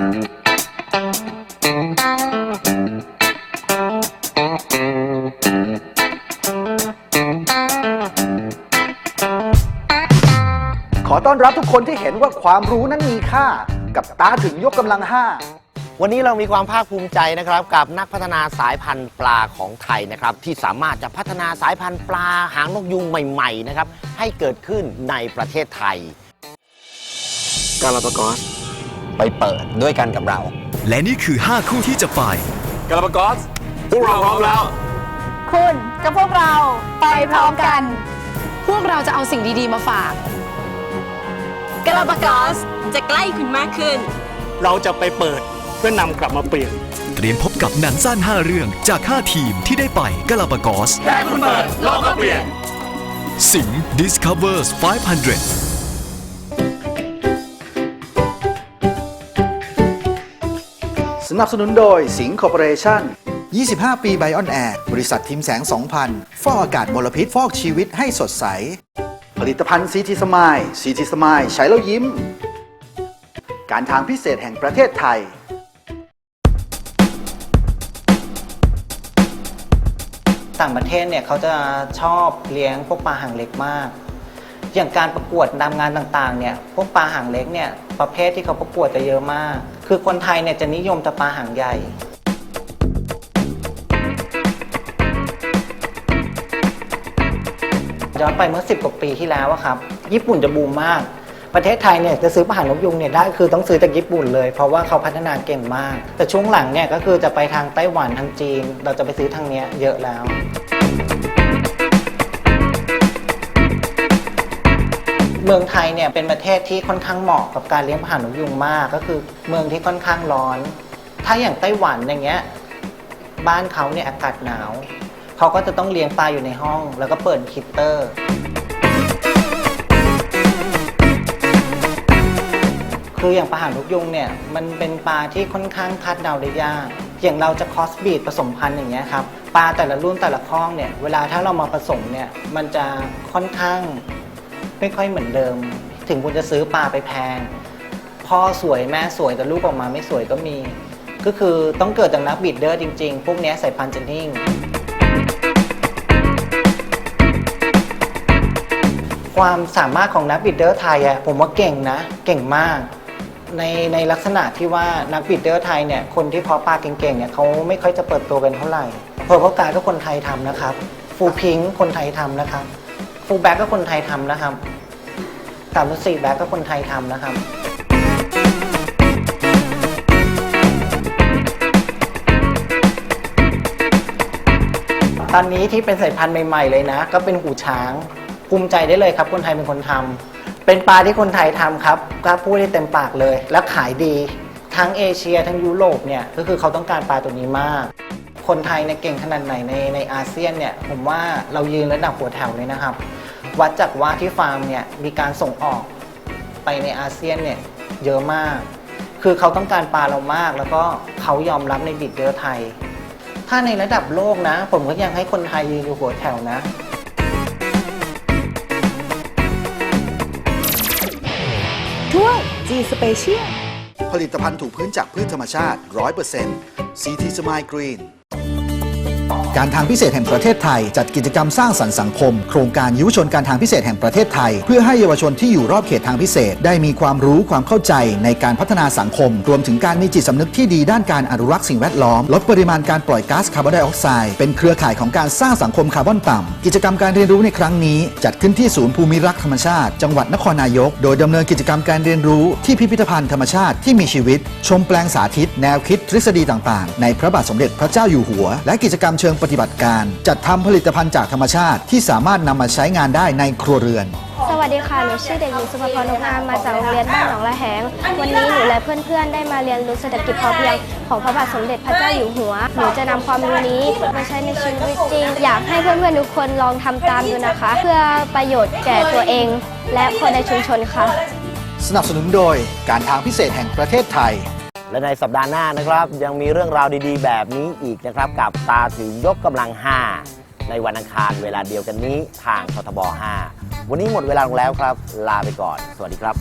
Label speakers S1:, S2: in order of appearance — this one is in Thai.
S1: ขอต้อนรับทุกคนที่เห็นว่าความรู้นั้นมีค่า กับตาถึงยกกำลังห้า
S2: วันนี้เรามีความภาคภูมิใจนะครับกับนักพัฒนาสายพันธุ์ปลาของไทยนะครับที่สามารถจะพัฒนาสายพันธุ์ปลาหางนกยุงใหม่ๆนะครับให้เกิดขึ้นในประเทศไทย กาลาปากอส ไปเปิดด้วยกันกับเรา
S3: และนี่คือ 5 คู่ที่จะไป
S4: กาลาปากอสพวกเราพร้อมแล้ว
S5: คุณกับพวกเราไปพร้อมกัน
S6: พวกเราจะเอาสิ่งดีๆมาฝาก
S5: กาลาปากอสจะใกล้คุณมากขึ้น
S7: เราจะไปเปิดเพื่อนำกลับมาเปลี่ยน
S3: เตรียมพบกับหนังสั้น 5 เรื่องจาก 5 ทีมที่ได้ไปกาลาปากอส
S4: แค่คุณเปิดโลกก็เปลี่ยน
S3: สิง Discovers 500
S1: นับสนุนโดยสิงคอร์ปอเรชั่น 25 ปีไบออนแอร์บริษัททิมแสง 2000 ฟอกอากาศมลพิษฟอกชีวิตให้สดใส ผลิตภัณฑ์ซีทีสมายซีทีสมายใช้แล้วยิ้ม การทางพิเศษแห่งประเทศไทย
S8: ต่างประเทศเนี่ยเขาจะชอบเลี้ยงพวกปลาหางเล็กมาก อย่างการประกวดนำงานต่างๆเนี่ยพวกปลาหางเล็กเนี่ยประเภทที่เขาประกวดจะเยอะมาก คือคนไทยเนี่ยจะนิยมแต่ปลาหางใหญ่ ย้อนไปเมื่อ 10 กว่าปีที่แล้วอะครับ ญี่ปุ่นจะบูมมาก ประเทศไทยเนี่ยจะซื้อปลาหางนกยุงเนี่ยได้คือต้องซื้อจากญี่ปุ่นเลย เพราะว่าเขาพัฒนาเก่งมาก แต่ช่วงหลังเนี่ยก็คือจะไปทางไต้หวันทางจีน เราจะไปซื้อทางเนี้ยเยอะแล้ว มืองไทยเนี่ยเป็นประเทศที่ค่อนข้างเหมาะกับการเลี้ยงปลาหนกยุงมาก ก็คือเมืองที่ค่อนข้างร้อน ถ้าอย่างไต้หวันอย่างเงี้ยบ้านเขาเนี่ยอากาศหนาวเขาก็จะต้องเลี้ยงปลาอยู่ในห้อง แล้วก็เปิดฮีตเตอร์ คืออย่างปลาหางนกยุงเนี่ยมันเป็นปลาที่ค่อนข้างคาดเดาได้ยากอย่างเราจะคอสบีดผสมพันธุ์อย่างเงี้ยครับปลาแต่ละรุ่นแต่ละข้องเนี่ยเวลาถ้าเรามาผสมเนี่ยมันจะค่อนข้าง ไม่ค่อยเหมือนเดิม ถึงคุณจะซื้อปลาไปแพง พ่อสวยแม่สวยแต่ลูกออกมาไม่สวยก็มี ก็คือต้องเกิดจากนักบีดเดอร์จริง ๆ พวกนี้ยสายพันธุ์จะนิ่ง ความสามารถของนักบิดเดอร์ไทยอะผมว่าเก่งนะ เก่งมาก ในในลักษณะที่ว่านักบิดเดอร์ไทยเนี่ยคนที่เพาะปลาเก่งๆเนี่ยเขาไม่ค่อยจะเปิดตัวกันเท่าไหร่เพอร์เพการก็คนไทยทำนะครับฟูพิงคนไทยทำนะครับ ฟูแบ็กก็คนไทยทำนะครับสามสี่แบ็กก็คนไทยทำนะครับตอนนี้ที่เป็นสายพันธุ์ใหม่ๆเลยนะ ก็เป็นหูช้างภูมิใจได้เลยครับ คนไทยเป็นคนทำเป็นปลาที่คนไทยทำครับกล้าพูดได้เต็มปากเลย และขายดีทั้งเอเชียทั้งยุโรปเนี่ยก็คือเขาต้องการปลาตัวนี้มาก คนไทยเนี่ยเก่งขนาดไหนในในอาเซียนเนี่ยผมว่าเรายืนระดับหัวแถวเลยนะครับ วัดจากว่าที่ฟาร์มเนี่ยมีการส่งออกไปในอาเซียนเนี่ยเยอะมาก คือเขาต้องการปลาเรามาก แล้วก็เขายอมรับในบิดเดอร์ไทย ถ้าในระดับโลกนะ ผมก็ยังให้คนไทยยืนอยู่หัวแถวนะ
S5: ช่วง G Special
S1: ผลิตภัณฑ์ถูกพื้นจากพืชธรรมชาติ 100% CT Smile Green การทางพิเศษแห่งประเทศไทย จัดกิจกรรมสร้างสรรค์สังคม โครงการยุวชนการทางพิเศษแห่งประเทศไทย เพื่อให้เยาวชนที่อยู่รอบเขตทางพิเศษ ได้มีความรู้ความเข้าใจในการพัฒนาสังคม รวมถึงการมีจิตสำนึกที่ดีด้านการอนุรักษ์สิ่งแวดล้อม ลดปริมาณการปล่อยก๊าซคาร์บอนไดออกไซด์เป็นเครือข่ายของการสร้างสังคมคาร์บอนต่ำกิจกรรมการเรียนรู้ในครั้งนี้ จัดขึ้นที่ศูนย์ภูมิรักษ์ธรรมชาติ จังหวัดนครนายก โดยดำเนินกิจกรรมการเรียนรู้ที่พิพิธภัณฑ์ธรรมชาติที่มีชีวิต ชมแปลงสาธิต แนวคิดทฤษฎีต่างๆ ในพระบาทสมเด็จพระเจ้าอยู่หัว และกิจกรรมเชิงปฏิบัติการ จัดทำผลิตภัณฑ์จากธรรมชาติ ที่สามารถนำมาใช้งานได้ในครัวเรือน
S9: สวัสดีค่ะ หนูชื่อเด็กหญิงสุภพรนุกงามมาจากโรงเรียนบ้านหนองละแหง วันนี้หนูและเพื่อนๆ ได้มาเรียนรู้เศรษฐกิจพอเพียง ของพระบาทสมเด็จพระเจ้าอยู่หัว หนูจะนำความรู้นี้มาใช้ในชีวิตจริง อยากให้เพื่อนๆ ทุกคนลองทำตามดูนะคะ เพื่อประโยชน์แก่ตัวเอง และคนในชุมชนค่ะ
S1: สนับสนุนโดยการทางพิเศษแห่งประเทศไทย
S2: และในสัปดาห์หน้านะครับ ยังมีเรื่องราวดีๆ แบบนี้อีกนะครับ กับตาถึงยกกำลัง 5 ในวันอังคารเวลาเดียวกันนี้ทางททบ 5 วันนี้หมดเวลาลงแล้วครับ ลาไปก่อน สวัสดีครับ